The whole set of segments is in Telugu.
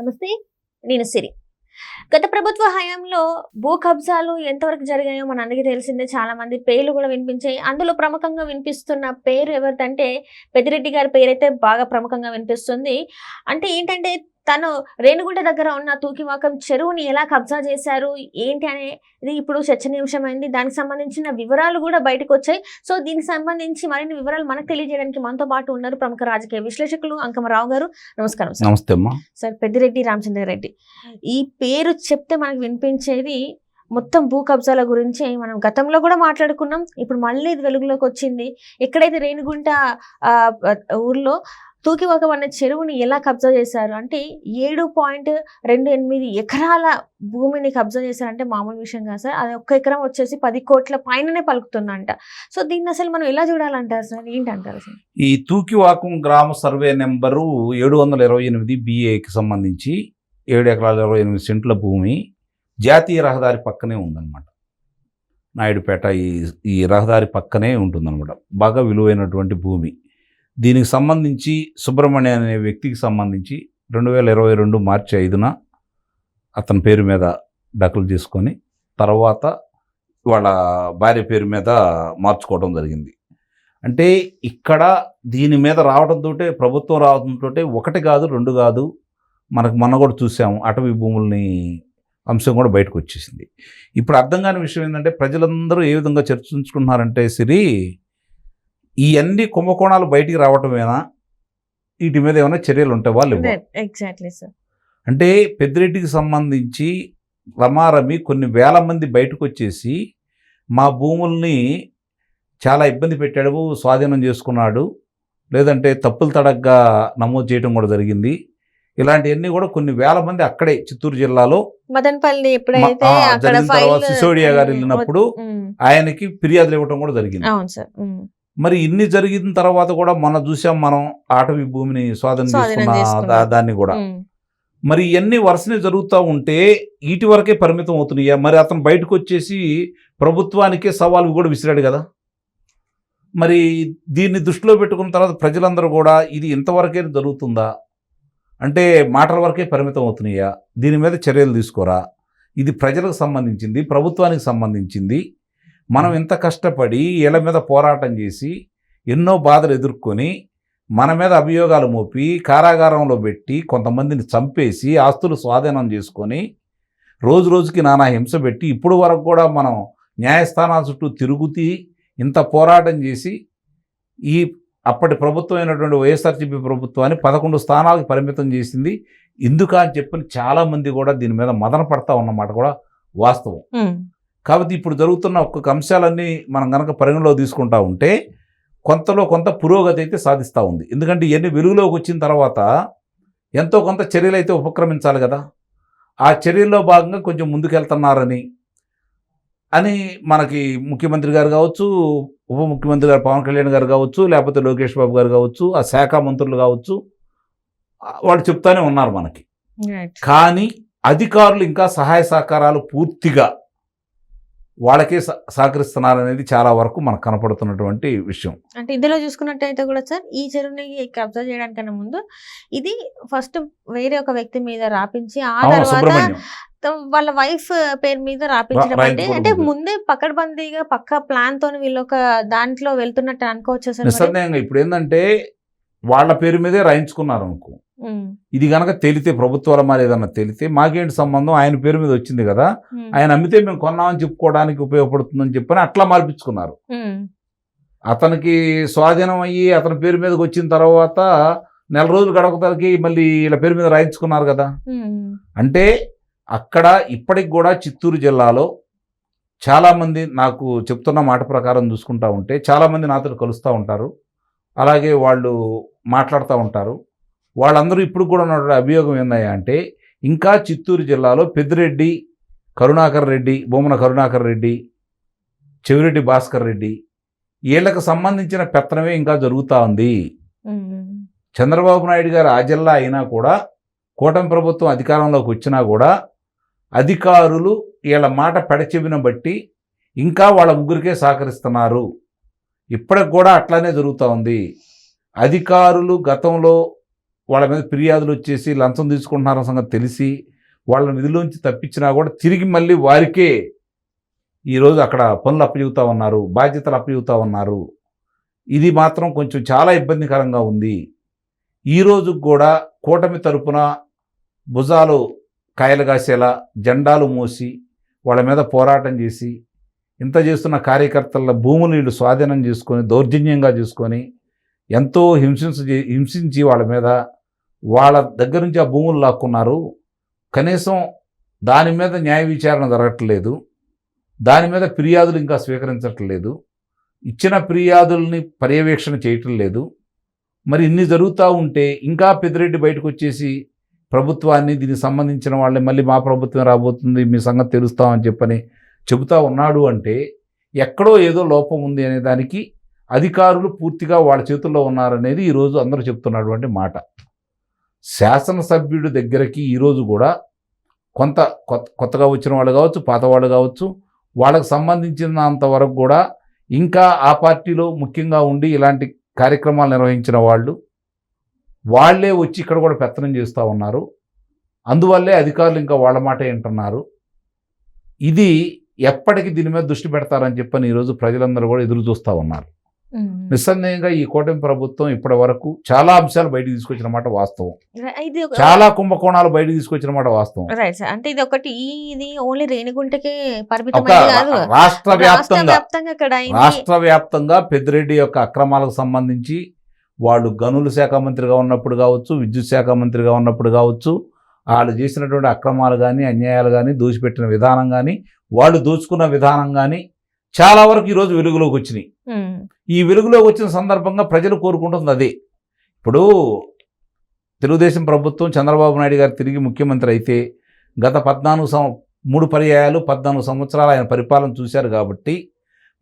నమస్తే నేను సిరి. గత ప్రభుత్వ హయాంలో భూ కబ్జాలు ఎంతవరకు జరిగాయో మన అందరికీ తెలిసిందే చాలా మంది పేర్లు కూడా వినిపించాయి. అందులో ప్రముఖంగా వినిపిస్తున్న పేరు ఎవరిదంటే పెద్దిరెడ్డి గారి పేరైతే బాగా ప్రముఖంగా వినిపిస్తుంది. అంటే ఏంటంటే తను రేణుగుంట దగ్గర ఉన్న తూకివాకం చెరువుని ఎలా కబ్జా చేశారు? ఏంటి అనేది ఇప్పుడు చర్చనీయాంశమైంది. దానికి సంబంధించిన వివరాలు కూడా బయటకు వచ్చాయి సో దీనికి సంబంధించి మరిన్ని వివరాలు మనకు తెలియజేయడానికి మనతో పాటు ఉన్నారు ప్రముఖ రాజకీయ విశ్లేషకులు అంకమరావు గారు. నమస్కారం సార్. నమస్తే అమ్మా. సార్ పెద్దిరెడ్డి రామచంద్రారెడ్డి ఈ పేరు చెప్తే మనకు వినిపించేది మొత్తం భూ కబ్జాల గురించి మనం గతంలో కూడా మాట్లాడుకున్నాం. ఇప్పుడు మళ్ళీ ఇది వెలుగులోకి వచ్చింది. ఎక్కడైతే రేణిగుంట ఆ, తూకి ఒక తూకివాకం అనే చెరువుని ఎలా కబ్జా చేశారు? అంటే ఏడు పాయింట్ రెండు ఎనిమిది ఎకరాల భూమిని కబ్జా చేశారంటే మామూలు విషయం కాదు సార్. అది ఒక్క ఎకరం వచ్చేసి పది కోట్ల పైననే పలుకుతుందంట. సో దీన్ని అసలు మనం ఎలా చూడాలంటారు సార్? ఏంటంటారు అసలు ఈ తూకివాకం గ్రామ సర్వే నెంబరు ఏడు వందల ఇరవై ఎనిమిది బిఏకి సంబంధించి ఏడు ఎకరాల ఇరవై ఎనిమిది సెంట్ల భూమి జాతీయ రహదారి పక్కనే ఉందన్నమాట. నాయుడుపేట ఈ ఈ రహదారి పక్కనే ఉంటుందన్నమాట. బాగా విలువైనటువంటి భూమి. దీనికి సంబంధించి సుబ్రహ్మణ్య అనే వ్యక్తికి సంబంధించి రెండు వేల ఇరవై రెండు మార్చి ఐదున అతని పేరు మీద డక్కులు తీసుకొని తర్వాత వాళ్ళ భార్య పేరు మీద మార్చుకోవడం జరిగింది. అంటే ఇక్కడ దీని మీద రావడంతో ప్రభుత్వం రావడంతో ఒకటి కాదు రెండు కాదు మనకు మొన్న కూడా చూసాము అటవీ భూముల్ని అంశం కూడా బయటకు వచ్చేసింది. ఇప్పుడు అర్థం కాని విషయం ఏంటంటే ప్రజలందరూ ఏ విధంగా చర్చించుకున్నారంటే సిరి ఈ అన్ని కుంభకోణాలు బయటికి రావటమేనా? వీటి మీద ఏమైనా చర్యలు ఉంటాయి వాళ్ళు ఎగ్జాక్ట్లీ సార్ అంటే పెద్దిరెడ్డికి సంబంధించి రమారమి కొన్ని వేల మంది బయటకు వచ్చేసి మా భూముల్ని చాలా ఇబ్బంది పెట్టాడు స్వాధీనం చేసుకున్నాడు. లేదంటే తప్పులు తడగ్గా నమోదు చేయడం కూడా జరిగింది. ఇలాంటివన్నీ కూడా కొన్ని వేల మంది అక్కడే చిత్తూరు జిల్లాలో మదనపల్లి ఎప్పుడైతే జరిగిన తర్వాత సిసోడియా గారు వెళ్ళినప్పుడు ఆయనకి ఫిర్యాదులు ఇవ్వడం కూడా జరిగింది. అవును సార్ మరి ఇన్ని జరిగిన తర్వాత కూడా మన చూసాం మనం ఆటవీ భూమిని స్వాధీనం చేసుకున్న దాన్ని కూడా. మరి ఇవన్నీ వరుసనే జరుగుతూ ఉంటే వీటి వరకే పరిమితం అవుతున్నాయా? మరి అతను బయటకు వచ్చేసి ప్రభుత్వానికే సవాలు కూడా విసిరాడు కదా? మరి దీన్ని దృష్టిలో పెట్టుకున్న తర్వాత ప్రజలందరూ కూడా ఇది ఇంతవరకే జరుగుతుందా? అంటే మాటల వరకే పరిమితం అవుతున్నాయా? దీని మీద చర్యలు తీసుకోరా? ఇది ప్రజలకు సంబంధించింది ప్రభుత్వానికి సంబంధించింది. మనం ఇంత కష్టపడి వీళ్ళ మీద పోరాటం చేసి ఎన్నో బాధలు ఎదుర్కొని మన మీద అభియోగాలు మోపి కారాగారంలో పెట్టి కొంతమందిని చంపేసి ఆస్తులు స్వాధీనం చేసుకొని రోజు రోజుకి నానా హింస పెట్టి ఇప్పుడు వరకు కూడా మనం న్యాయస్థానాల చుట్టూ తిరుగుతూ ఇంత పోరాటం చేసి ఈ అప్పటి ప్రభుత్వం అయినటువంటి వైఎస్ఆర్సీపీ ప్రభుత్వాన్ని పదకొండు స్థానాలకు పరిమితం చేసింది. ఎందుకు అని చెప్పని చాలామంది కూడా దీని మీద మదన పడతా ఉన్నమాట కూడా వాస్తవం. కాబట్టి ఇప్పుడు జరుగుతున్న ఒక్కొక్క అంశాలన్నీ మనం కనుక పరిగణలో తీసుకుంటా ఉంటే కొంతలో కొంత పురోగతి అయితే సాధిస్తూ ఉంది. ఎందుకంటే ఇవన్నీ వెలుగులోకి వచ్చిన తర్వాత ఎంతో కొంత చర్యలు అయితే ఉపక్రమించాలి కదా. ఆ చర్యల్లో భాగంగా కొంచెం ముందుకెళ్తున్నారని అని మనకి ముఖ్యమంత్రి గారు కావచ్చు ఉప ముఖ్యమంత్రి గారు పవన్ కళ్యాణ్ గారు కావచ్చు లేకపోతే లోకేష్ బాబు గారు కావచ్చు ఆ శాఖ మంత్రులు కావచ్చు వాళ్ళు చెప్తానే ఉన్నారు మనకి. కానీ అధికారులు ఇంకా సహాయ సహకారాలు పూర్తిగా వాళ్ళకే సహకరిస్తున్నారనేది చాలా వరకు మనకు కనపడుతున్నటువంటి విషయం అంటే ఇందులో చూసుకున్నట్టయితే కూడా సార్ ఈ చెరువుని కబ్జా చేయడానికన్నా ముందు ఇది ఫస్ట్ వేరే ఒక వ్యక్తి మీద రాపించి ఆ తర్వాత వాళ్ళ వైఫ్ పేరు మీద రాపించడం అంటే అంటే. ముందే పకడ్బందీగా పక్క ప్లాన్ తోని వీళ్ళు ఒక దాంట్లో వెళ్తున్నట్టు అనుకోవచ్చు సార్? నిస్సందేహంగా ఇప్పుడు ఏంటంటే వాళ్ళ పేరు మీదే రాయించుకున్నారు అనుకో ఇది కనుక తెలితే ప్రభుత్వాల మరి ఏదన్నా తెలితే మాకేంటి సంబంధం? ఆయన పేరు మీద వచ్చింది కదా. ఆయన అమ్మితే మేము కొన్నామని చెప్పుకోవడానికి ఉపయోగపడుతుందని చెప్పని అట్లా మార్పించుకున్నారు. అతనికి స్వాధీనం అయ్యి అతని పేరు మీదకి వచ్చిన తర్వాత నెల రోజులు గడపతలకి మళ్ళీ వీళ్ళ పేరు మీద రాయించుకున్నారు కదా. అంటే అక్కడ ఇప్పటికి కూడా చిత్తూరు జిల్లాలో చాలామంది నాకు చెప్తున్న మాట ప్రకారం చూసుకుంటా ఉంటే చాలామంది నాతో కలుస్తూ ఉంటారు. అలాగే వాళ్ళు మాట్లాడుతూ ఉంటారు. వాళ్ళందరూ ఇప్పుడు కూడా ఉన్న అభియోగం ఏందయ్యా అంటే ఇంకా చిత్తూరు జిల్లాలో పెద్దిరెడ్డి కరుణాకర్ రెడ్డి బొమ్మన కరుణాకర్ రెడ్డి చెవిరెడ్డి భాస్కర్ రెడ్డి వీళ్ళకి సంబంధించిన పెత్తనమే ఇంకా జరుగుతూ ఉంది. చంద్రబాబు నాయుడు గారు ఆ జిల్లా అయినా కూడా కూటమి ప్రభుత్వం అధికారంలోకి వచ్చినా కూడా అధికారులు వీళ్ళ మాట పెడచెవిన బట్టి ఇంకా వాళ్ళ ముగ్గురికే సహకరిస్తున్నారు. ఇప్పటికి కూడా అట్లానే జరుగుతూ ఉంది. అధికారులు గతంలో వాళ్ళ మీద ఫిర్యాదులు వచ్చేసి లంచం తీసుకుంటున్నారన్న సంగతి తెలిసి వాళ్ళ నిధిలోంచి తప్పించినా కూడా తిరిగి మళ్ళీ వారికే ఈరోజు అక్కడ పనులు అప్పచెబుతా ఉన్నారు బాధ్యతలు అప్పచెబుతా ఉన్నారు. ఇది మాత్రం కొంచెం చాలా ఇబ్బందికరంగా ఉంది. ఈరోజు కూడా కూటమి తరపున భుజాలు కాయలు కాసేలా జెండాలు మోసి వాళ్ళ మీద పోరాటం చేసి ఇంత చేస్తున్న కార్యకర్తల భూములు వీళ్ళు స్వాధీనం చేసుకొని దౌర్జన్యంగా చేసుకొని ఎంతో హింసించ హింసించి వాళ్ళ మీద వాళ్ళ దగ్గర నుంచి ఆ భూములు లాక్కున్నారు. కనీసం దాని మీద న్యాయ విచారణ జరగట్లేదు. దాని మీద ఫిర్యాదులు ఇంకా స్వీకరించట్లేదు. ఇచ్చిన ఫిర్యాదుల్ని పర్యవేక్షణ చేయటం లేదు. మరి ఇన్ని జరుగుతూ ఉంటే ఇంకా పెద్దిరెడ్డి బయటకు వచ్చేసి ప్రభుత్వాన్ని దీనికి సంబంధించిన వాళ్ళని మళ్ళీ మా ప్రభుత్వం రాబోతుంది మీ సంగతి తెలుస్తామని చెప్పని చెబుతా ఉన్నాడు అంటే ఎక్కడో ఏదో లోపం ఉంది అనే దానికి అధికారులు పూర్తిగా వాళ్ళ చేతుల్లో ఉన్నారనేది ఈరోజు అందరూ చెప్తున్నటువంటి మాట. శాసనసభ్యుడి దగ్గరికి ఈరోజు కూడా కొంత కొత్త కొత్తగా వచ్చిన వాళ్ళు కావచ్చు పాత వాళ్ళు కావచ్చు వాళ్ళకు సంబంధించినంత వరకు కూడా ఇంకా ఆ పార్టీలో ముఖ్యంగా ఉండి ఇలాంటి కార్యక్రమాలు నిర్వహించిన వాళ్ళు వాళ్ళే వచ్చి ఇక్కడ కూడా పెత్తనం చేస్తూ ఉన్నారు. అందువల్లే అధికారులు ఇంకా వాళ్ళ మాట వింటున్నారు ఇది ఎప్పటికి దీని మీద దృష్టి పెడతారని చెప్పని ఈరోజు ప్రజలందరూ కూడా ఎదురు చూస్తూ ఉన్నారు. నిస్సందేహంగా ఈ కూటమి ప్రభుత్వం ఇప్పటి వరకు చాలా అంశాలు బయటకు తీసుకొచ్చిన మాట వాస్తవం. చాలా కుంభకోణాలు బయటకు తీసుకొచ్చిన మాట వాస్తవం. అంటే ఇది ఒకటి ఇది ఓన్లీ రేణిగుంటకే రాష్ట్ర వ్యాప్తంగా రాష్ట్ర వ్యాప్తంగా పెద్దిరెడ్డి యొక్క అక్రమాలకు సంబంధించి వాళ్ళు గనుల శాఖ మంత్రిగా ఉన్నప్పుడు కావచ్చు విద్యుత్ శాఖ మంత్రిగా ఉన్నప్పుడు కావచ్చు వాళ్ళు చేసినటువంటి అక్రమాలు కానీ అన్యాయాలు కానీ దోచిపెట్టిన విధానం కానీ వాళ్ళు దోచుకున్న విధానం కానీ చాలా వరకు ఈరోజు వెలుగులోకి వచ్చినాయి. ఈ వెలుగులోకి వచ్చిన సందర్భంగా ప్రజలు కోరుకుంటుంది అదే. ఇప్పుడు తెలుగుదేశం ప్రభుత్వం చంద్రబాబు నాయుడు గారు తిరిగి ముఖ్యమంత్రి అయితే గత పద్నాలుగు సం మూడు పర్యాయాలు పద్నాలుగు సంవత్సరాలు ఆయన పరిపాలన చూశారు కాబట్టి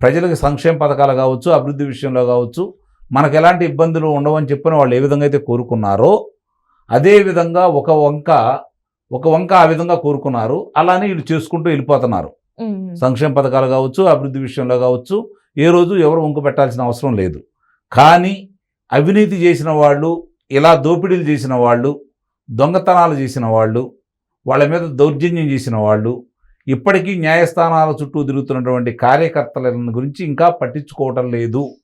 ప్రజలకు సంక్షేమ పథకాలు కావచ్చు అభివృద్ధి విషయంలో కావచ్చు మనకు ఎలాంటి ఇబ్బందులు ఉండవని చెప్పిన వాళ్ళు ఏ విధంగా అయితే కోరుకున్నారో అదే విధంగా ఒక వంక ఒక వంక ఆ విధంగా కోరుకున్నారు. అలానే వీళ్ళు చేసుకుంటూ వెళ్ళిపోతున్నారు. సంక్షేమ పథకాలు కావచ్చు అభివృద్ధి విషయంలో కావచ్చు ఏ రోజు ఎవరు వంకు పెట్టాల్సిన అవసరం లేదు. కానీ అవినీతి చేసిన వాళ్ళు ఇలా దోపిడీలు చేసిన వాళ్ళు దొంగతనాలు చేసిన వాళ్ళు వాళ్ళ మీద దౌర్జన్యం చేసిన వాళ్ళు ఇప్పటికీ న్యాయస్థానాల చుట్టూ తిరుగుతున్నటువంటి కార్యకర్తల గురించి ఇంకా పట్టించుకోవటం లేదు.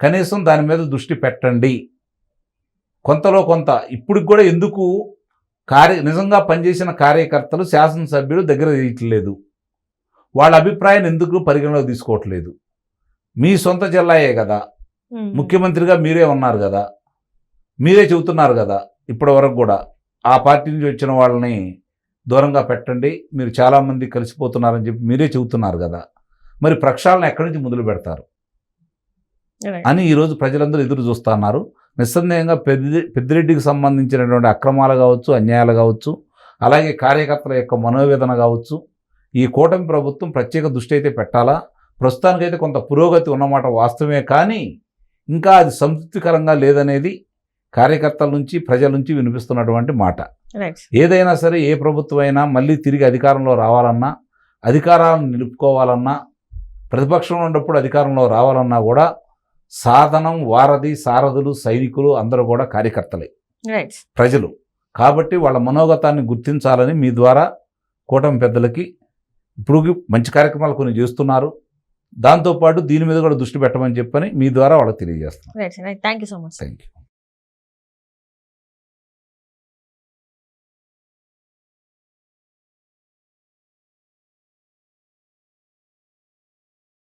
కనీసం దాని మీద దృష్టి పెట్టండి. కొంతలో కొంత ఇప్పటికి కూడా ఎందుకు కార్య నిజంగా పనిచేసిన కార్యకర్తలు శాసనసభ్యులు దగ్గర తీయట్లేదు. వాళ్ళ అభిప్రాయాన్ని ఎందుకు పరిగణలోకి తీసుకోవట్లేదు? మీ సొంత జిల్లాయే కదా. ముఖ్యమంత్రిగా మీరే ఉన్నారు కదా. మీరే చెబుతున్నారు కదా ఇప్పటి వరకు కూడా. ఆ పార్టీ నుంచి వచ్చిన వాళ్ళని దూరంగా పెట్టండి. మీరు చాలామంది కలిసిపోతున్నారని చెప్పి మీరే చెబుతున్నారు కదా. మరి ప్రక్షాళన ఎక్కడి నుంచి మొదలు పెడతారు. అని ఈరోజు ప్రజలందరూ ఎదురు చూస్తున్నారు నిస్సందేహంగా పెద్ది పెద్దిరెడ్డికి సంబంధించినటువంటి అక్రమాలు కావచ్చు అన్యాయాలు కావచ్చు అలాగే కార్యకర్తల యొక్క మనోవేదన కావచ్చు ఈ కూటమి ప్రభుత్వం ప్రత్యేక దృష్టి అయితే పెట్టాలా? ప్రస్తుతానికైతే కొంత పురోగతి ఉన్నమాట వాస్తవమే కానీ ఇంకా అది సంతృప్తికరంగా లేదనేది కార్యకర్తల నుంచి ప్రజల నుంచి వినిపిస్తున్నటువంటి మాట. ఏదైనా సరే ఏ ప్రభుత్వం అయినా మళ్ళీ తిరిగి అధికారంలో రావాలన్నా అధికారాలను నిలుపుకోవాలన్నా ప్రతిపక్షంలో ఉన్నప్పుడు అధికారంలో రావాలన్నా కూడా సాధనం వారధి సారథులు సైనికులు అందరూ కూడా కార్యకర్తలే. ప్రజలు. కాబట్టి వాళ్ళ మనోగతాన్ని గుర్తించాలని మీ ద్వారా కూటమి పెద్దలకి ఇప్పుడు మంచి కార్యక్రమాలు కొన్ని చేస్తున్నారు. దాంతోపాటు దీని మీద కూడా దృష్టి పెట్టమని చెప్పని మీ ద్వారా వాళ్ళకి తెలియజేస్తున్నాను. Right thank you so much thank you